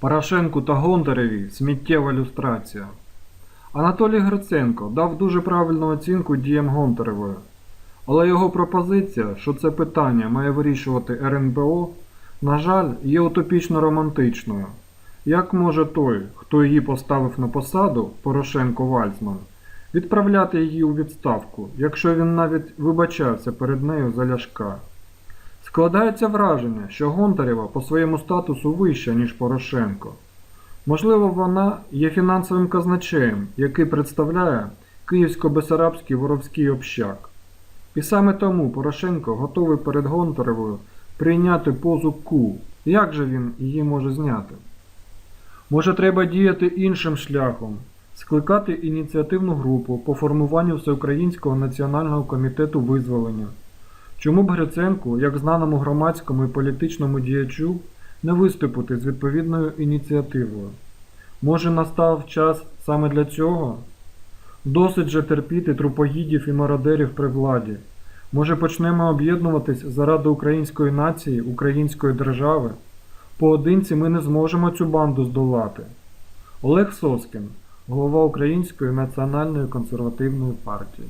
Порошенку та Гонтареві сміттєва люстрація. Анатолій Гриценко дав дуже правильну оцінку діям Гонтаревої. Але його пропозиція, що це питання має вирішувати РНБО, на жаль, є утопічно романтичною. Як може той, хто її поставив на посаду, Порошенко Вальцман, відправляти її у відставку, якщо він навіть вибачався перед нею за ляшка? Складається враження, що Гонтарєва по своєму статусу вища, ніж Порошенко. Можливо, вона є фінансовим казначеєм, який представляє Київсько-Бесарабський воровський общак. І саме тому Порошенко готовий перед Гонтаревою прийняти позу Ку. Як же він її може зняти? Може, треба діяти іншим шляхом, скликати ініціативну групу по формуванню Всеукраїнського національного комітету визволення. Чому б Гриценку, як знаному громадському і політичному діячу, не виступити з відповідною ініціативою? Може настав час саме для цього? Досить же терпіти трупогідів і мародерів при владі. Може почнемо об'єднуватись заради української нації, української держави? Поодинці ми не зможемо цю банду здолати. Олег Соскін, голова Української національної консервативної партії.